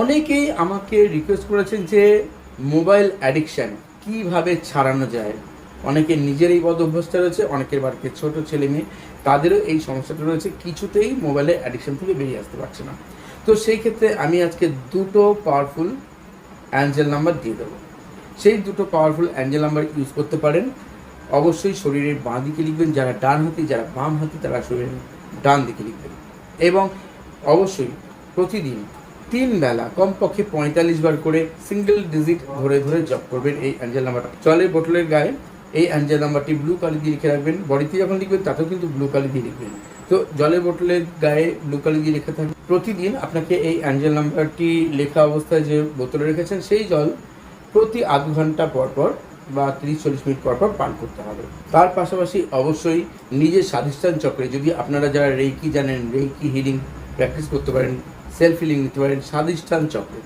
অনেকেই আমাকে রিকোয়েস্ট করেছেন যে মোবাইল অ্যাডিকশান কীভাবে ছাড়ানো যায়? অনেকের নিজেরই বদ অভ্যস্ত রয়েছে, অনেকের বাড়িতে ছোট ছেলে মেয়ে, তাদেরও এই সমস্যাটা রয়েছে, কিছুতেই মোবাইলের অ্যাডিকশান থেকে বেরিয়ে আসতে পারছে না। তো সেই ক্ষেত্রে আমি আজকে দুটো পাওয়ারফুল অ্যাঞ্জেল নাম্বার দিয়ে দেবো। সেই দুটো পাওয়ারফুল অ্যাঞ্জেল নাম্বার ইউজ করতে পারেন। অবশ্যই শরীরের বাঁ দিকে লিখবেন, যারা ডান হাতি, যারা বাম হাতি, তারা শরীরের ডান দিকে লিখবেন। এবং অবশ্যই প্রতিদিন তিন বেলা, কমপক্ষে পঁয়তাল্লিশ বার করে সিঙ্গেল ডিজিট ধরে ধরে জপ করবেন এই অ্যাঞ্জেল নাম্বারটা জলের বোতলের গায়ে, এই অ্যাঞ্জেল নাম্বারটি ব্লু কালি দিয়ে লিখে রাখবেন। বডিতে যখন লিখবেন, তাতেও কিন্তু ব্লু কালি দিয়ে লিখবেন। তো জলের বোতলের গায়ে ব্লু কালি দিয়ে লেখা থাকবে। প্রতিদিন আপনাকে এই অ্যাঞ্জেল নাম্বারটি লেখা অবস্থায় যে বোতলে রেখেছেন, সেই জল প্রতি আধ ঘণ্টা পর পর বা তিরিশ চল্লিশ মিনিট পর পর পান করতে হবে। তার পাশাপাশি অবশ্যই নিজের স্বাধিষ্ঠান চক্রে যদি আপনারা যারা রেইকি জানেন, রেইকি হিলিং প্র্যাকটিস করতে পারেন সেলফ হিলিং নিতে পারেন স্বাধিষ্ঠান চক্রে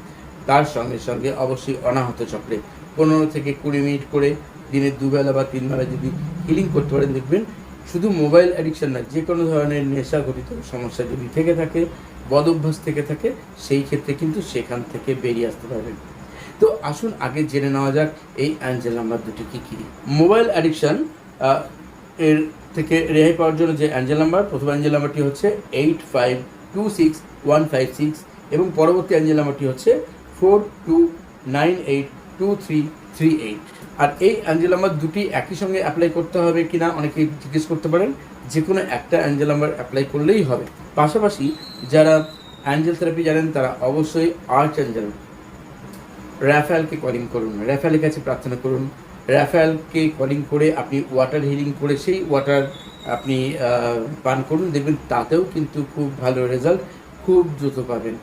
তার সঙ্গে সঙ্গে অবশ্যই অনাহত চক্রে পনেরো থেকে কুড়ি মিনিট করে দিনে দুবেলা বা তিনবেলা যদি হিলিং করতে পারেন, দেখবেন শুধু মোবাইল অ্যাডিকশান না, যে কোনো ধরনের নেশা ঘটিত সমস্যা যদি থেকে থাকে বদ অভ্যাস থেকে থাকে, সেই ক্ষেত্রে কিন্তু সেখান থেকে বেরিয়ে আসতে পারবেন। তো আসুন আগে জেনে নেওয়া যাক এই অ্যাঞ্জেল নাম্বার দুটি কী কী। মোবাইল অ্যাডিকশান এর থেকে রেহাই পাওয়ার জন্য যে অ্যাঞ্জেল নাম্বার, প্রথম অ্যাঞ্জেল নাম্বারটি হচ্ছে eight five two six one five six এবং পরবর্তী অ্যাঞ্জেল নাম্বারটি হচ্ছে four two nine eight two three three eight আর এই অ্যাঞ্জেল নাম্বার দুটি একই সঙ্গে অ্যাপ্লাই করতে হবে কিনা অনেকেই জিজ্ঞেস করতে পারেন। যে কোনো একটা অ্যাঞ্জেল নাম্বার অ্যাপ্লাই করলেই হবে। পাশাপাশি যারা অ্যাঞ্জেল থেরাপি জানেন, তারা অবশ্যই আর্চ অ্যাঞ্জেল র্যাফেলকে কলিং করুন। র্যাফেলের কাছে প্রার্থনা করুন। র্যাফেলকে কলিং করে আপনি ওয়াটার হিলিং করে সেই ওয়াটার আপনি পান করুন, দেখবেন তাতেও কিন্তু খুব ভালো রেজাল্ট খুব দ্রুত পাবেন।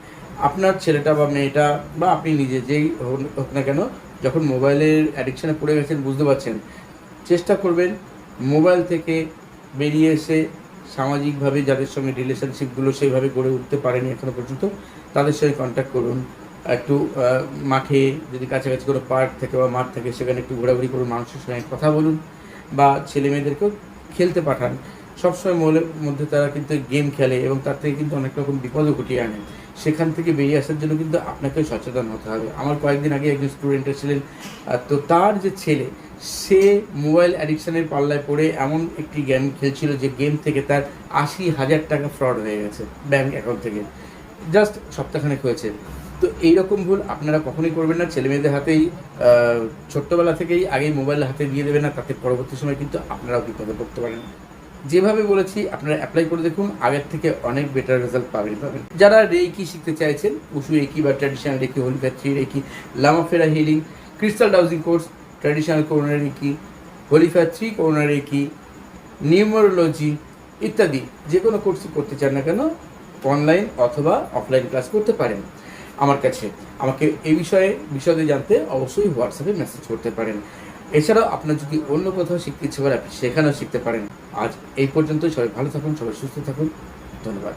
আপনার ছেলেটা বা মেয়েটা বা আপনি নিজে যেই হোক না কেন, যখন মোবাইলের অ্যাডিকশানে পড়ে গেছেন, বুঝতে পারছেন, চেষ্টা করবেন মোবাইল থেকে বেরিয়ে এসে সামাজিকভাবে যাদের সঙ্গে রিলেশনশিপগুলো সেইভাবে গড়ে উঠতে পারেনি এখনও পর্যন্ত, তাদের সঙ্গে কন্ট্যাক্ট করুন। একটু মাঠে যদি কাছাকাছি কোনো পার্ক থেকে বা মাঠ থেকে, সেখানে একটু ঘোরাঘুরি করুন মানুষের সঙ্গে কথা বলুন বা ছেলে মেয়েদেরকেও খেলতে পাঠান সবসময় মোবাইলের মধ্যে তারা কিন্তু গেম খেলে এবং তার থেকে কিন্তু অনেক রকম বিপদও ঘটিয়ে আনে। সেখান থেকে বেরিয়ে আসার জন্য কিন্তু আপনাকে সচেতন হতে হবে। আমার কয়েকদিন আগে একজন স্টুডেন্ট ছিলেন আহ, তো তার যে ছেলে সে মোবাইল অ্যাডিকশানের পাল্লায় পড়ে এমন একটি গেম খেলছিল যে গেম থেকে তার আশি হাজার টাকা ফ্রড হয়ে গেছে ব্যাংক অ্যাকাউন্ট থেকে। জাস্ট সপ্তাহখানেক হয়েছে। তো এইরকম ভুল আপনারা কখনোই করবেন না। ছেলে মেয়েদের হাতেই ছোট্টবেলা থেকেই আগেই মোবাইল হাতে দিয়ে দেবেন না, তাতে পরবর্তী সময় কিন্তু আপনারাও বিপদে পড়তে পারেন। যেভাবে বলেছি, আপনারা অ্যাপ্লাই করে দেখুন, আগের থেকে অনেক বেটার রেজাল্ট পাবেন পাবেন। যারা রেকি শিখতে চাইছেন, উসু রেকি বা traditional reiki holy fire three reiki Lama Fera healing crystal dowsing course traditional Karuna reiki holy fire three Karuna reiki numerology ইত্যাদি যে কোনো কোর্সই করতে চান না কেন অনলাইন অথবা অফলাইন ক্লাস করতে পারেন। আমার কাছে। আমাকে এই বিষয়ে বিষয়ে জানতে অবশ্যই হোয়াটসঅ্যাপে মেসেজ করতে পারেন। এছাড়াও আপনার যদি অন্য কোথাও শিখতে ইচ্ছে করে, আপনি সেখানেও শিখতে পারেন। আজ এই পর্যন্ত সবাই ভালো থাকুন, সবাই সুস্থ থাকুন। ধন্যবাদ।